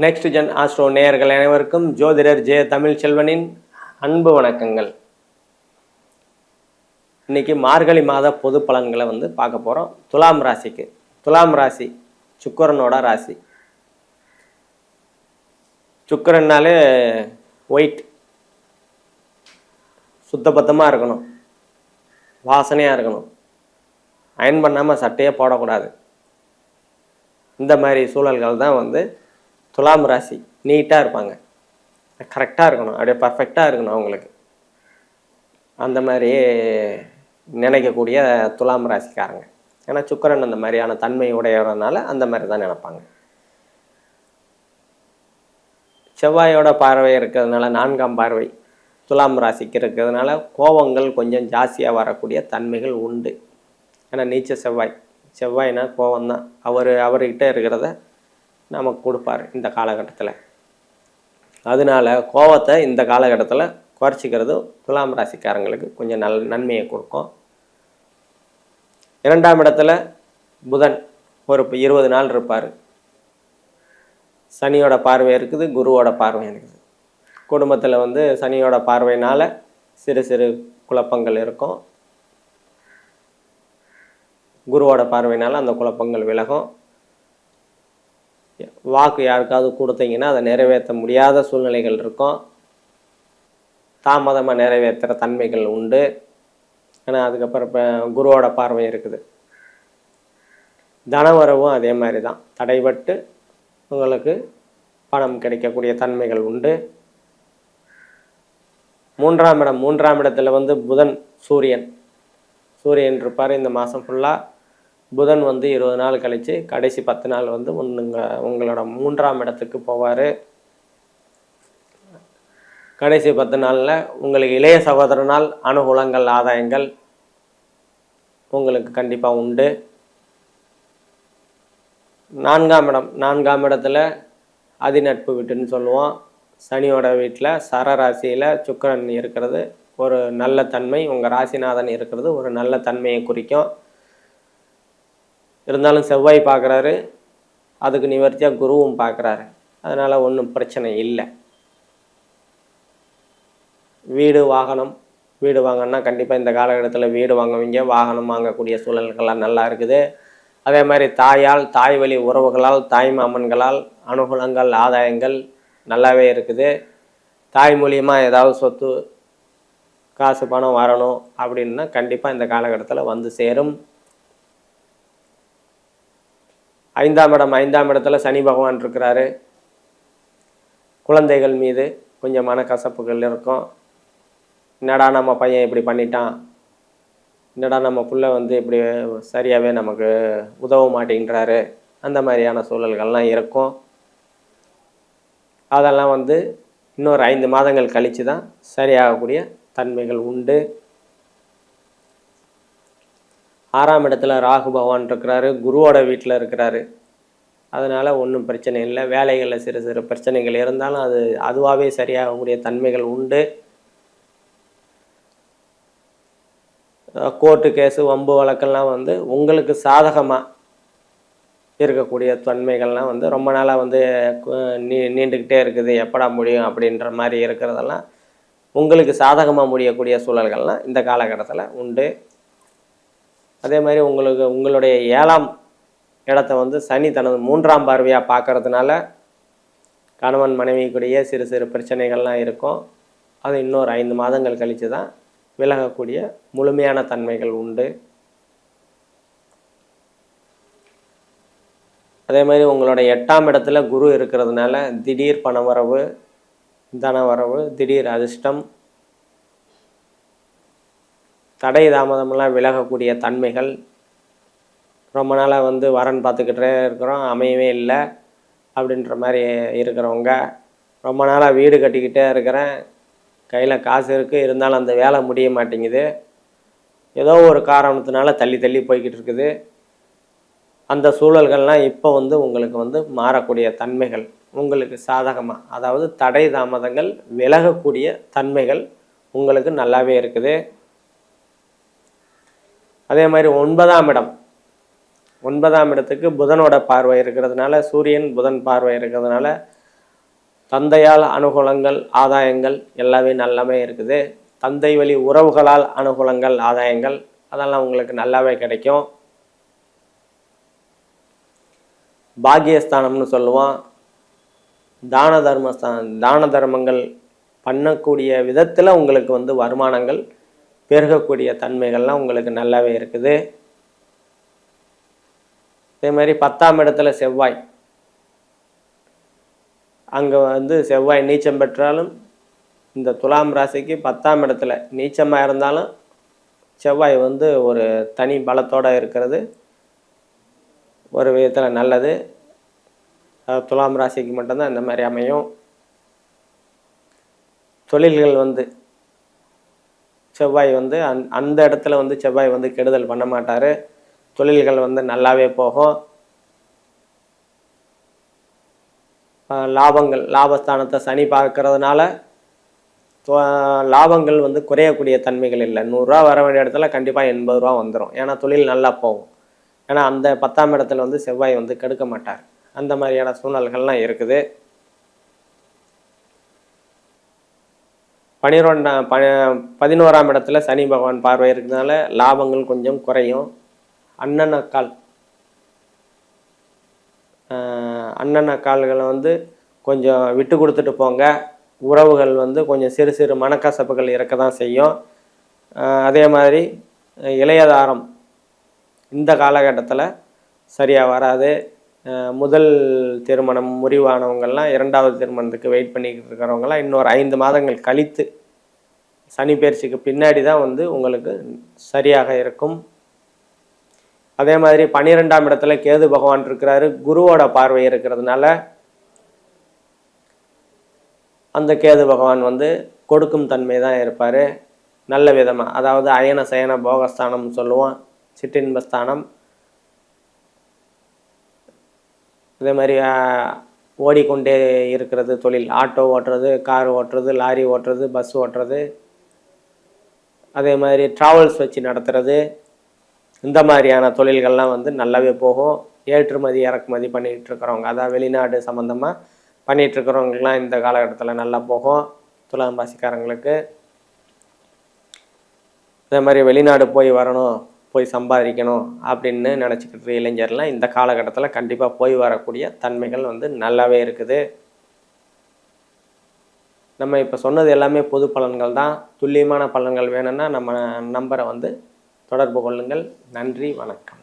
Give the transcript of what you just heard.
Next gen astro நேயர்கள் அனைவருக்கும் ஜோதிடர் ஜெய தமிழ் செல்வனின் அன்பு வணக்கங்கள். இன்னைக்கு மார்கழி மாத பொது பலன்களை வந்து பார்க்க போகிறோம் துலாம் ராசிக்கு. துலாம் ராசி சுக்கரனோட ராசி. சுக்கரன்னாலே ஒயிட் சுத்தபத்தமாக இருக்கணும். வாசனையாக இருக்கணும். அயன் பண்ணாமல் சட்டையே போடக்கூடாது. இந்த மாதிரி சூழல்கள் தான் வந்து துலாம் ராசி நீட்டாக இருப்பாங்க. கரெக்டாக இருக்கணும். அப்படியே பர்ஃபெக்டாக இருக்கணும் அவங்களுக்கு. அந்த மாதிரி நினைக்கக்கூடிய துலாம் ராசிக்காரங்க. ஏன்னா சுக்கிரன் அந்த மாதிரியான தன்மை உடையறதுனால அந்த மாதிரி தான் நினைப்பாங்க. செவ்வாயோட பார்வை இருக்கிறதுனால நான்காம் பார்வை துலாம் ராசிக்கு இருக்கிறதுனால கோபங்கள் கொஞ்சம் ஜாஸ்தியாக வரக்கூடிய தன்மைகள் உண்டு. ஏன்னா நீச்ச செவ்வாய். செவ்வாய்னா கோபம்தான். அவர் அவர்கிட்ட இருக்கிறத நமக்கு கொடுப்பார் இந்த காலகட்டத்தில். அதனால கோவத்தை இந்த காலகட்டத்தில் குறைச்சிக்கிறது துலாம் ராசிக்காரங்களுக்கு கொஞ்சம் நல் நன்மையை கொடுக்கும். இரண்டாம் இடத்துல புதன் ஒரு இருபது நாள் இருப்பார். சனியோட பார்வை இருக்குது குருவோட பார்வை இருக்குது. குடும்பத்தில் வந்து சனியோட பார்வையினால் சிறு சிறு குழப்பங்கள் இருக்கும். குருவோட பார்வையினால் அந்த குழப்பங்கள் விலகும். வாக்கு யாருக்காவது கொடுத்தீங்கன்னா அதை நிறைவேற்ற முடியாத சூழ்நிலைகள் இருக்கும். தாமதமாக நிறைவேற்றுற தன்மைகள் உண்டு. ஏன்னா அதுக்கப்புறம் இப்போ குருவோட பார்வை இருக்குது. தனவரவும் அதே மாதிரி தான் தடைபட்டு உங்களுக்கு பணம் கிடைக்கக்கூடிய தன்மைகள் உண்டு. மூன்றாம் இடம் மூன்றாம் இடத்துல வந்து புதன் சூரியன். சூரியன் இருப்பார் இந்த மாதம் ஃபுல்லாக புதன் வந்து இருபது நாள் கழித்து கடைசி பத்து நாள் வந்து உங்க உங்களோட மூன்றாம் இடத்துக்கு போவார். கடைசி பத்து நாளில் உங்களுக்கு இளைய சகோதரனால் அனுகூலங்கள் ஆதாயங்கள் உங்களுக்கு கண்டிப்பாக உண்டு. நான்காம் இடம் நான்காம் இடத்துல அதிநட்பு வீட்டுன்னு சொல்லுவோம். சனியோட வீட்டில் சரராசியில் சுக்கிரன் இருக்கிறது ஒரு நல்ல தன்மை. உங்கள் ராசிநாதன் இருக்கிறது ஒரு நல்ல தன்மையை குறிக்கும். இருந்தாலும் செவ்வாய் பார்க்குறாரு. அதுக்கு நிவர்த்தியாக குருவும் பார்க்குறாரு. அதனால் ஒன்றும் பிரச்சனை இல்லை. வீடு வாகனம் வீடு வாங்கன்னா கண்டிப்பாக இந்த காலகட்டத்தில் வீடு வாங்குவீங்க. வாகனம் வாங்கக்கூடிய சூழல்கள்லாம் நல்லா இருக்குது. அதே மாதிரி தாயால் தாய் வழி உறவுகளால் தாய் மாமன்களால் அனுகூலங்கள் ஆதாயங்கள் நல்லாவே இருக்குது. தாய் மூலியமாக ஏதாவது சொத்து காசு பணம் வரணும் அப்படின்னா கண்டிப்பாக இந்த காலகட்டத்தில் வந்து சேரும். ஐந்தாம் இடம் ஐந்தாம் இடத்துல சனி பகவான் இருக்கிறாரு. குழந்தைகள் மீது கொஞ்சம் மனக்கசப்புகள் இருக்கும். என்னடா நம்ம பையன் இப்படி பண்ணிட்டான்? என்னடா நம்ம பிள்ளை வந்து இப்படி சரியாகவே நமக்கு உதவ மாட்டேங்கிறாரு? அந்த மாதிரியான சூழல்கள்லாம் இருக்கும். அதெல்லாம் வந்து இன்னொரு ஐந்து மாதங்கள் கழித்து தான் சரியாகக்கூடிய தன்மைகள் உண்டு. ஆறாம் இடத்துல ராகு பகவான் இருக்கிறாரு குருவோட வீட்டில் இருக்கிறாரு. அதனால் ஒன்றும் பிரச்சனை இல்லை. வேலைகளில் சிறு சிறு பிரச்சனைகள் இருந்தாலும் அது அதுவாகவே சரியாகக்கூடிய தன்மைகள் உண்டு. கோர்ட்டு கேஸு வம்பு வழக்கெல்லாம் வந்து உங்களுக்கு சாதகமாக இருக்கக்கூடிய தன்மைகள்லாம் வந்து ரொம்ப நாளாக வந்து நீ நீண்டுக்கிட்டே இருக்குது. எப்படா முடியும் அப்படின்ற மாதிரி இருக்கிறதெல்லாம் உங்களுக்கு சாதகமாக முடியக்கூடிய சூழல்கள்லாம் இந்த காலகட்டத்தில் உண்டு. அதே மாதிரி உங்களுக்கு உங்களுடைய ஏழாம் இடத்த வந்து சனி தனது மூன்றாம் பார்வையாக பார்க்கறதுனால கணவன் மனைவிக்குடைய சிறு சிறு பிரச்சனைகள்லாம் இருக்கும். அது இன்னொரு ஐந்து மாதங்கள் கழித்து தான் விலகக்கூடிய முழுமையான தன்மைகள் உண்டு. அதே மாதிரி உங்களோட எட்டாம் இடத்துல குரு இருக்கிறதுனால திடீர் பணவரவு தனவரவு திடீர் அதிர்ஷ்டம் தடை தாமதமெல்லாம் விலகக்கூடிய தன்மைகள் ரொம்ப நாளாக வந்து வரன் பார்த்துக்கிட்டே இருக்கிறோம் அமையவே இல்லை அப்படின்ற மாதிரி இருக்கிறவங்க. ரொம்ப நாளாக வீடு கட்டிக்கிட்டே இருக்கிறேன். கையில் காசு இருக்குது இருந்தாலும் அந்த வேலை முடிய மாட்டேங்குது. ஏதோ ஒரு காரணத்தினால தள்ளி தள்ளி போய்கிட்டு இருக்குது. அந்த சூழல்கள்லாம் இப்போ வந்து உங்களுக்கு வந்து மாறக்கூடிய தன்மைகள் உங்களுக்கு சாதகமாக அதாவது தடை தாமதங்கள் விலகக்கூடிய தன்மைகள் உங்களுக்கு நல்லாவே இருக்குது. அதே மாதிரி ஒன்பதாம் இடம். ஒன்பதாம் இடத்துக்கு புதனோட பார்வை இருக்கிறதுனால சூரியன் புதன் பார்வை இருக்கிறதுனால தந்தையால் அனுகூலங்கள் ஆதாயங்கள் எல்லாமே நல்லாவே இருக்குது. தந்தை வழி உறவுகளால் அனுகூலங்கள் ஆதாயங்கள் அதெல்லாம் உங்களுக்கு நல்லாவே கிடைக்கும். பாக்கியஸ்தானம்னு சொல்லுவோம் தான தர்மஸ்தான் தான தர்மங்கள் பண்ணக்கூடிய விதத்தில் உங்களுக்கு வந்து வருமானங்கள் பெருகக்கூடிய தன்மைகள்லாம் உங்களுக்கு நல்லாவே இருக்குது. அதே மாதிரி பத்தாம் இடத்துல செவ்வாய். அங்கே வந்து செவ்வாய் நீச்சம் பெற்றாலும் இந்த துலாம் ராசிக்கு பத்தாம் இடத்துல நீச்சமாக இருந்தாலும் செவ்வாய் வந்து ஒரு தனி பலத்தோடு இருக்கிறது. ஒரு விதத்தில் நல்லது. துலாம் ராசிக்கு மட்டும்தான் இந்த மாதிரி அமையும். தொழில்கள் வந்து செவ்வாய் வந்து அந் அந்த இடத்துல வந்து செவ்வாய் வந்து கெடுதல் பண்ண மாட்டார். தொழில்கள் வந்து நல்லாவே போகும். லாபங்கள் லாபஸ்தானத்தை சனி பார்க்கறதுனால தொ- லாபங்கள் வந்து குறையக்கூடிய தன்மைகள் இல்லை. நூறுரூவா வர வேண்டிய இடத்துல கண்டிப்பாக எண்பது ரூபா வந்துடும் ஏன்னா தொழில் நல்லா போகும். ஏன்னா அந்த பத்தாம் இடத்துல வந்து செவ்வாய் வந்து கெடுக்க மாட்டார். அந்த மாதிரியான சூழல்கள்லாம் இருக்குது. பனிரெண்டாம் ப பதினோராம் இடத்துல சனி பகவான் பார்வை இருக்கிறதுனால லாபங்கள் கொஞ்சம் குறையும். அண்ணன் அக்கால் அண்ணன் அக்கால்களை வந்து கொஞ்சம் விட்டு கொடுத்துட்டு போங்க. உறவுகள் வந்து கொஞ்சம் சிறு சிறு மனக்கசப்புகள் இருக்க தான் செய்யும் அதே மாதிரி இளையதாரம் இந்த காலகட்டத்தில் சரியாக வராது. முதல் திருமணம் முறிவானவங்கள்லாம் இரண்டாவது திருமணத்துக்கு வெயிட் பண்ணிக்கிட்டு இருக்கிறவங்கலாம் இன்னொரு ஐந்து மாதங்கள் கழித்து சனி பயிற்சிக்கு பின்னாடி தான் வந்து உங்களுக்கு சரியாக இருக்கும். அதே மாதிரி பன்னிரெண்டாம் இடத்துல கேது பகவான் இருக்கிறாரு. குருவோட பார்வை இருக்கிறதுனால அந்த கேது பகவான் வந்து கொடுக்கும் தன்மை தான் இருப்பார். நல்ல விதமாக அதாவது அயன சயன போகஸ்தானம்னு சொல்லுவோம் சிற்றின்பஸ்தானம். இதே மாதிரி ஓடிக்கொண்டே இருக்கிறது தொழில். ஆட்டோ ஓட்டுறது கார் ஓட்டுறது லாரி ஓட்டுறது பஸ் ஓட்டுறது. அதே மாதிரி ட்ராவல்ஸ் வச்சு நடத்துகிறது இந்த மாதிரியான தொழில்கள்லாம் வந்து நல்லாவே போகும். ஏற்றுமதி இறக்குமதி பண்ணிகிட்டு இருக்கிறவங்க அதாவது வெளிநாடு சம்மந்தமாக பண்ணிகிட்ருக்கிறவங்களுக்குலாம் இந்த காலகட்டத்தில் நல்லா போகும். துலாம் ராசிக்காரங்களுக்கு. அதே மாதிரி வெளிநாடு போய் வரணும். போய் சம்பாதிக்கணும் அப்படின்னு நினச்சிக்கிட்டு இளைஞர்லாம் இந்த காலகட்டத்தில் கண்டிப்பாக போய் வரக்கூடிய தன்மைகள் வந்து நல்லாவே இருக்குது. நம்ம இப்போ சொன்னது எல்லாமே பொது பலன்கள் தான். துல்லியமான பலன்கள் வேணும்னா நம்ம நம்பரை வந்து தொடர்பு கொள்ளுங்கள். நன்றி வணக்கம்.